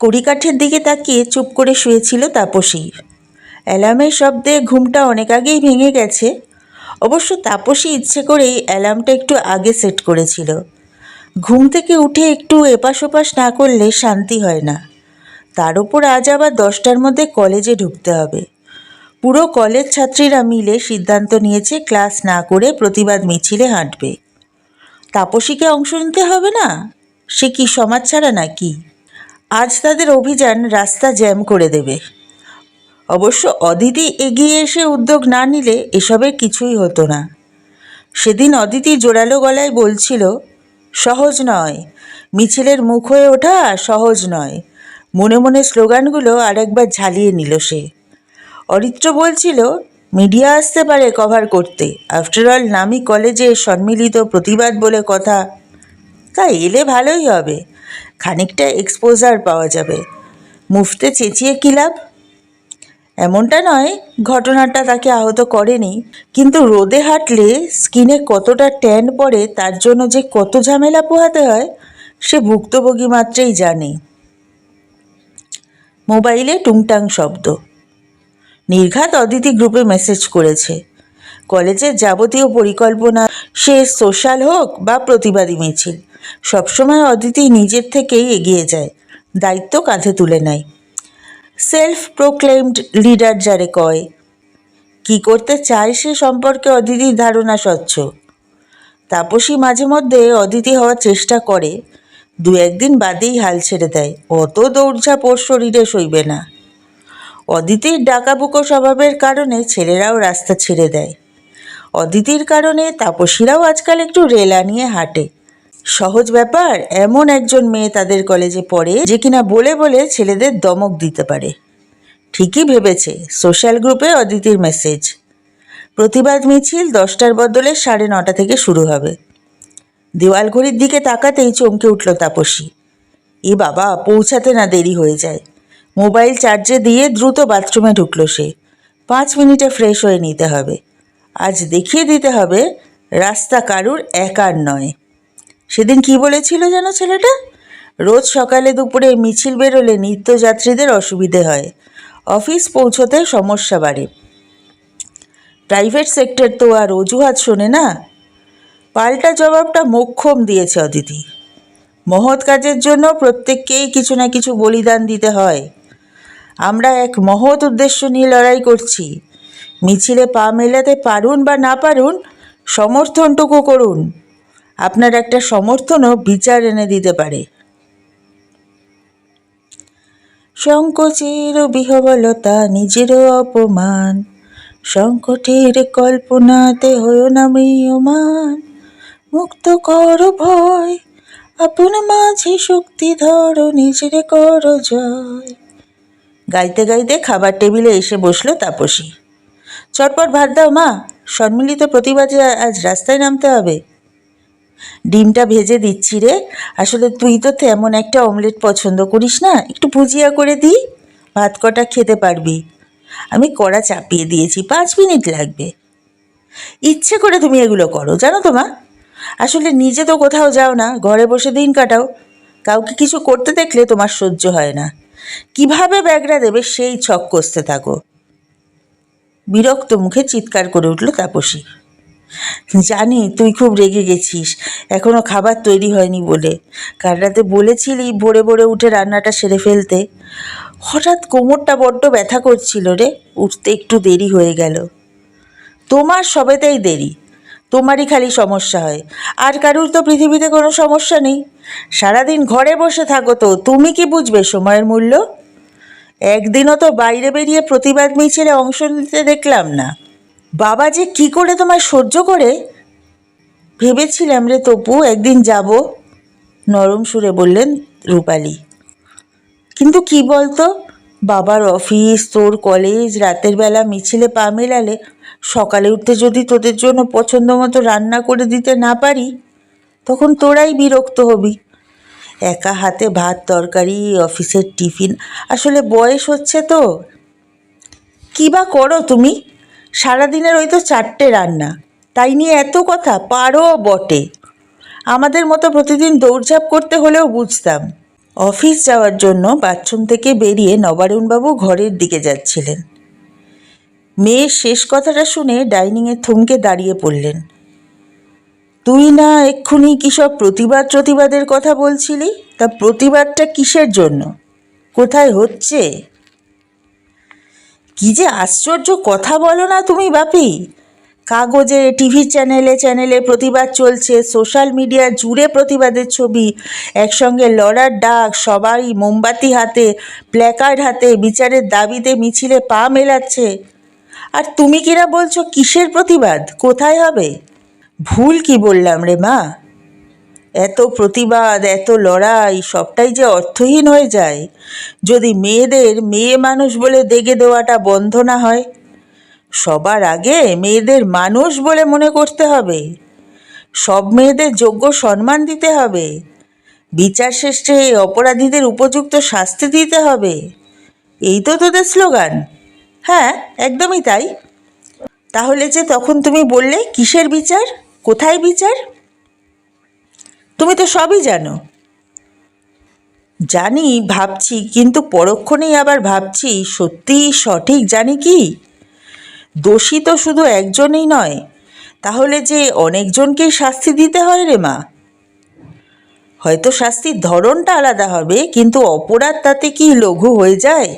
কড়িকাঠের দিকে তাকিয়ে চুপ করে শুয়েছিল তাপসী। অ্যালার্মের শব্দে ঘুমটা অনেক আগেই ভেঙে গেছে। অবশ্য তাপসী ইচ্ছে করেই অ্যালার্মটা একটু আগে সেট করেছিল। ঘুম থেকে উঠে একটু এপাশ ওপাশ না করলে শান্তি হয় না। তার উপর আজ আবার দশটার মধ্যে কলেজে ঢুকতে হবে। পুরো কলেজ ছাত্রীরা মিলে সিদ্ধান্ত নিয়েছে ক্লাস না করে প্রতিবাদ মিছিলে হাঁটবে। তাপসীকে অংশ নিতে হবে না? সে কি সমাজ ছাড়া নাকি? আজ তাদের অভিযান রাস্তা জ্যাম করে দেবে। অবশ্য অদিতি এগিয়ে এসে উদ্যোগ না নিলে এসবের কিছুই হতো না। সেদিন অদিতি জোরালো গলায় বলছিল, সহজ নয়। মিছিলের মুখ হয়ে ওঠা সহজ নয়। মনে মনে স্লোগানগুলো আরেকবার ঝালিয়ে নিল সে। অরিত্র বলছিল, মিডিয়া আসতে পারে কভার করতে। আফটার অল নামি কলেজে সম্মিলিত প্রতিবাদ বলে কথা। তাই এলে ভালোই হবে। খানিকটা এক্সপোজার পাওয়া যাবে। মুফতে চেঁচিয়ে কী লাভ? এমনটা নয়, ঘটনাটা তাকে আহত করেনি, কিন্তু রোদে হাঁটলে স্কিনে কতটা ট্যান পড়ে তার জন্য যে কত ঝামেলা পোহাতে হয়, সে ভুক্তভোগী মাত্রেই জানে। মোবাইলে টুংটাং শব্দ। নির্ঘাত অদিতি গ্রুপে মেসেজ করেছে। কলেজের যাবতীয় পরিকল্পনা, সে সোশ্যাল হোক বা প্রতিবাদী মিছিল সবসময় অদিতি নিজের থেকেই এগিয়ে যায়, দায়িত্ব কাঁধে তুলে নেয়। সেলফ প্রোক্লেমড লিডার যারে কয়, কি করতে চায় সে সম্পর্কে অদিতির ধারণা স্বচ্ছ। তাপসী মাঝে মধ্যে অদিতি হওয়ার চেষ্টা করে, দু একদিন বাদেই হাল ছেড়ে দেয়, অত দৌড়ঝাঁপ ওর শরীরে সইবে না। অদিতির ডাকাবুকো স্বভাবের কারণে ছেলেরাও রাস্তা ছেড়ে দেয়। অদিতির কারণে তাপসীরাও আজকাল একটু রেলা নিয়ে হাঁটে। সহজ ব্যাপার, এমন একজন মেয়ে তাদের কলেজে পড়ে যে কিনা বলে বলে ছেলেদের দমক দিতে পারে। ঠিকই ভেবেছে সোশ্যাল গ্রুপে অদিতির মেসেজ। প্রতিবাদ মিছিল দশটার বদলে সাড়ে নটা থেকে শুরু হবে। দেওয়াল ঘড়ির দিকে তাকাতেই চমকে উঠল তাপসী। এ বাবা, পৌঁছাতে না দেরি হয়ে যায়। মোবাইল চার্জে দিয়ে দ্রুত বাথরুমে ঢুকলো সে। পাঁচ মিনিটে ফ্রেশ হয়ে নিতে হবে। আজ দেখিয়ে দিতে হবে, রাস্তা কারুর একার নয়। সেদিন কি বলেছিল যেন ছেলেটা? রোজ সকালে দুপুরে মিছিল বেরোলে নিত্যযাত্রীদের অসুবিধে হয়। অফিস পৌঁছতে সমস্যা বাড়ে। প্রাইভেট সেক্টর তো আর অজুহাত শোনে না। পাল্টা জবাবটা মোক্ষম দিয়েছে অদিতি। মহৎ কাজের জন্য প্রত্যেককেই কিছু না কিছু বলিদান দিতে হয়। আমরা এক মহৎ উদ্দেশ্য নিয়ে লড়াই করছি। মিছিলে পা মেলাতে পারুন বা না পারুন, সমর্থনটুকু করুন। আপনার একটা সমর্থনও বিচার এনে দিতে পারে। সংকোচের বিহবলতা নিজেরও অপমান। সংকটের কল্পনাতে হয়েও না মৃয়মান। মুক্ত কর ভয়, আপন মাঝে শক্তি ধরো, নিজের কর জয়। গাইতে গাইতে খাবার টেবিলে এসে বসল তাপসী। চটপট ভাত দাও মা, সম্মিলিত প্রতিবাদে আজ রাস্তায় নামতে হবে। ডিমটা ভেজে দিচ্ছি রে। আসলে তুই তো তেমন একটা অমলেট পছন্দ করিস না। একটু ভুজিয়া করে দিই, ভাত কটা খেতে পারবি। আমি কড়া চাপিয়ে দিয়েছি, পাঁচ মিনিট লাগবে। ইচ্ছে করে তুমি এগুলো করো, জানো তো মা? আসলে নিজে তো কোথাও যাও না, ঘরে বসে দিন কাটাও। কাউকে কিছু করতে দেখলে তোমার সহ্য হয় না। কীভাবে ব্যাগরা দেবে সেই ছক কষতে থাকো। বিরক্ত মুখে চিৎকার করে উঠল তাপসী। জানি, তুই খুব রেগে গেছিস। এখনও খাবার তৈরি হয়নি বলে। কাল রাতে বলেছিলি ভোরে ভোরে উঠে রান্নাটা সেরে ফেলতে। হঠাৎ কোমরটা বড্ড ব্যথা করছিল রে, উঠতে একটু দেরি হয়ে গেল। তোমার সবেতেই দেরি, তোমারই খালি সমস্যা হয়। আর কারুর তো পৃথিবীতে কোনো সমস্যা নেই। সারাদিন ঘরে বসে থাকো তো, তুমি কি বুঝবে সময়ের মূল্য? একদিনও তো বাইরে বেরিয়ে প্রতিবাদ মিছিলে অংশ নিতে দেখলাম না। বাবা যে কি করে তোমায় সহ্য করে? ভেবেছিলাম রে তপু, একদিন যাব। নরম সুরে বললেন রূপালী। কিন্তু কি বলতো? বাবার অফিস, তোর কলেজ, রাতের বেলা মিছিলে পা মেলালে সকালে উঠতে যদি তোদের জন্য পছন্দ মতো রান্না করে দিতে না পারি, তখন তোরাই বিরক্ত হবি। একা হাতে ভাত, তরকারি, অফিসের টিফিন, আসলে বয়স হচ্ছে তো। কী বা করো তুমি? সারাদিনের ওই তো চারটে রান্না। তাই নিয়ে এত কথা, পারো বটে। আমাদের মতো প্রতিদিন দৌড়ঝাঁপ করতে হলেও বুঝতাম। অফিস যাওয়ার জন্য বাথরুম থেকে বেরিয়ে নবারুণবাবু ঘরের দিকে যাচ্ছিলেন। মেয়ের শেষ কথাটা শুনে ডাইনিংয়ে থমকে দাঁড়িয়ে পড়লেন। তুই না এক্ষুনি কী সব প্রতিবাদ প্রতিবাদের কথা বলছিলি? তা প্রতিবাদটা কিসের জন্য? কোথায় হচ্ছে? কি যে আশ্চর্য কথা বলো না তুমি বাপি। কাগজে, টিভি চ্যানেলে চ্যানেলে প্রতিবাদ চলছে, সোশ্যাল মিডিয়া জুড়ে প্রতিবাদের ছবি। একসঙ্গে লড়ার ডাক, সবাই মোমবাতি হাতে, প্ল্যাকার্ড হাতে, বিচারের দাবিতে মিছিলে পা মেলাচ্ছে। আর তুমি কিনা বলছো কিসের প্রতিবাদ? কোথায় হবে? ভুল কি বললাম রে মা? এত প্রতিবাদ, এত লড়াই, সবটাই যে অর্থহীন হয়ে যায়। যদি মেয়েদের মেয়ে মানুষ বলে দেগে দেওয়াটা বন্ধ না হয়, সবার আগে মেয়েদের মানুষ বলে মনে করতে হবে। সব মেয়েদের যোগ্য সম্মান দিতে হবে। বিচার শেষে অপরাধীদের উপযুক্ত শাস্তি দিতে হবে। এই তো তোদের স্লোগান। হ্যাঁ একদমই তাই। তাহলে যে তখন তুমি বললে, কিসের বিচার? কোথায় বিচার? তুমি তো সবই জানো। জানি, ভাবছি, কিন্তু পরক্ষণেই আবার ভাবছি সত্যি সঠিক জানি কি? দোষী তো শুধু একজনই নয়, তাহলে যে অনেকজনকেই শাস্তি দিতে হয় রে মা? হয়তো শাস্তির ধরনটা আলাদা হবে, কিন্তু অপরাধ তাতে কি লঘু হয়ে যায়?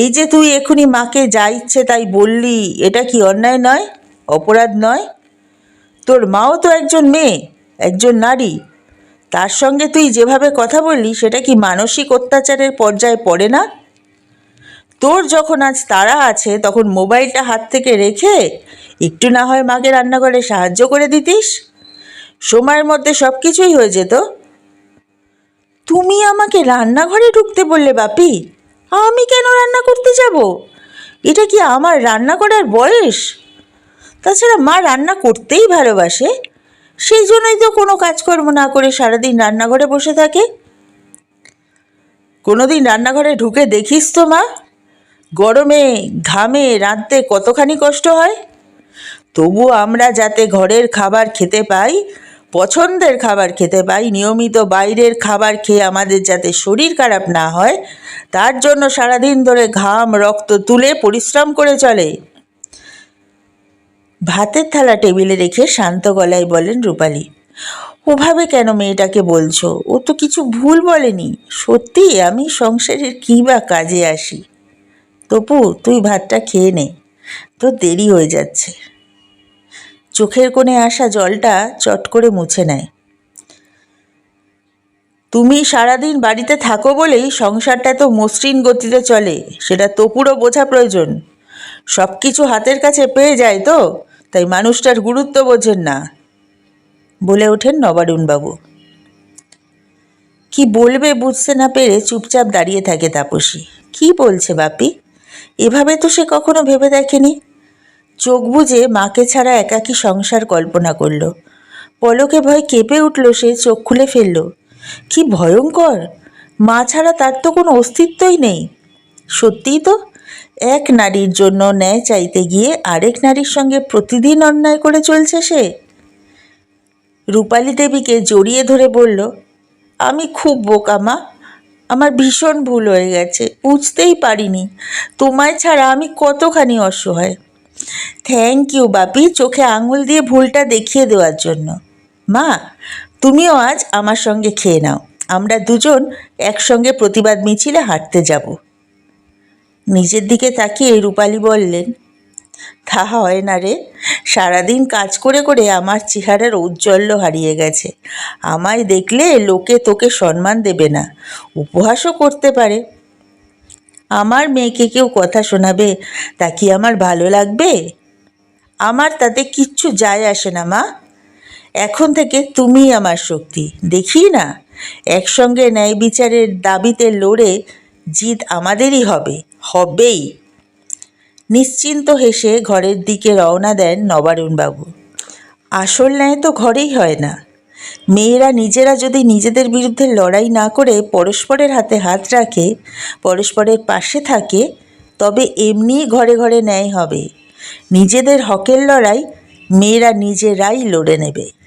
এই যে তুই এখনই মাকে যা ইচ্ছে তাই বললি, এটা কি অন্যায় নয়? অপরাধ নয়? তোর মাও তো একজন মেয়ে। একজন নারী, তার সঙ্গে তুই যেভাবে কথা বললি, সেটা কি মানসিক অত্যাচারের পর্যায়ে পড়ে না? তোর যখন আজ তারা আছে, তখন মোবাইলটা হাত থেকে রেখে একটু না হয় মাকে রান্নাঘরে সাহায্য করে দিতিস? সময়ের মধ্যে সব কিছুই হয়ে যেত। তুমি আমাকে রান্নাঘরে ঢুকতে বললে বাপি, আমি কেন রান্না করতে যাব? এটা কি আমার রান্না করার বয়স? তাছাড়া মা রান্না করতেই ভালোবাসে। সেই জন্যই তো কোনো কাজকর্ম না করে সারাদিন রান্নাঘরে বসে থাকে। কোনোদিন রান্নাঘরে ঢুকে দেখিস তো মা, গরমে, ঘামে, রাঁধতে কতখানি কষ্ট হয়। তবু আমরা যাতে ঘরের খাবার খেতে পাই, পছন্দের খাবার খেতে পাই, নিয়মিত বাইরের খাবার খেয়ে আমাদের যাতে শরীর খারাপ না হয়, তার জন্য সারাদিন ধরে ঘাম, রক্ত তুলে পরিশ্রম করে চলে। ভাতের থালা টেবিলে রেখে শান্ত গলায় বলেন রূপালী, ওভাবে কেন মেয়েটাকে বলছো? ও তো কিছু ভুল বলেনি। সত্যি আমি সংসারের কী বা কাজে আসি? তপু, তুই ভাতটা খেয়ে নে। তো দেরি হয়ে যাচ্ছে। চোখের কোণে আসা জলটা চট করে মুছে নেয়। তুমি সারাদিন বাড়িতে থাকো বলেই সংসারটা তো মসৃণ গতিতে চলে, সেটা তপুরও বোঝা প্রয়োজন। সব কিছু হাতের কাছে পেয়ে যায় তো? তাই মানুষটার গুরুত্ব বোঝেন না। বলে ওঠেন নবারুণবাবু। কি বলবে বুঝতে না পেরে চুপচাপ দাঁড়িয়ে থাকে তাপসী। কি বলছে বাপি? এভাবে তো সে কখনো ভেবে দেখেনি। চোখ বুজে মাকে ছাড়া একাকী সংসার কল্পনা করল। পলকে ভয় কেঁপে উঠল সে, চোখ খুলে ফেলল। কি ভয়ঙ্কর! মা ছাড়া তার তো কোনো অস্তিত্বই নেই। সত্যিই তো এক নারীর জন্য ন্যায় চাইতে গিয়ে আরেক নারীর সঙ্গে প্রতিদিন অন্যায় করে চলছে সে। রূপালী দেবীকে জড়িয়ে ধরে বলল, আমি খুব বোকা মা, আমার ভীষণ ভুল হয়ে গেছে, বুঝতেই পারিনি। তোমায় ছাড়া আমি কতখানি অসহায়। থ্যাংক ইউ বাপি, চোখে আঙুল দিয়ে ভুলটা দেখিয়ে দেওয়ার জন্য। মা, তুমিও আজ আমার সঙ্গে খেয়ে নাও। আমরা দুজন একসঙ্গে প্রতিবাদ মিছিলে হাঁটতে যাব। নিজের দিকে তাকিয়ে রূপালি বললেন, তা হয় না রে। সারাদিন কাজ করে করে আমার চেহারার ঔজ্জ্বল্য হারিয়ে গেছে। আমায় দেখলে লোকে তোকে সম্মান দেবে না। উপহাসও করতে পারে। আমার মেয়েকে কেউ কথা শোনাবে? তা কি আমার ভালো লাগবে? আমার তাতে কিচ্ছু যায় আসে না, মা। এখন থেকে তুমিই আমার শক্তি। দেখি না, একসঙ্গে ন্যায় বিচারের দাবিতে লড়ে জিত আমাদেরই হবে, হবেই। নিশ্চিন্ত হেসে ঘরের দিকে রওনা দেন নবারুণবাবু। আসল ন্যায় তো ঘরেই হয় না। মেয়েরা নিজেরা যদি নিজেদের বিরুদ্ধে লড়াই না করে পরস্পরের হাতে হাত রাখে, পরস্পরের পাশে থাকে, তবে এমনিই ঘরে ঘরে ন্যায় হবে। নিজেদের হকের লড়াই মেয়েরা নিজেরাই লড়ে নেবে।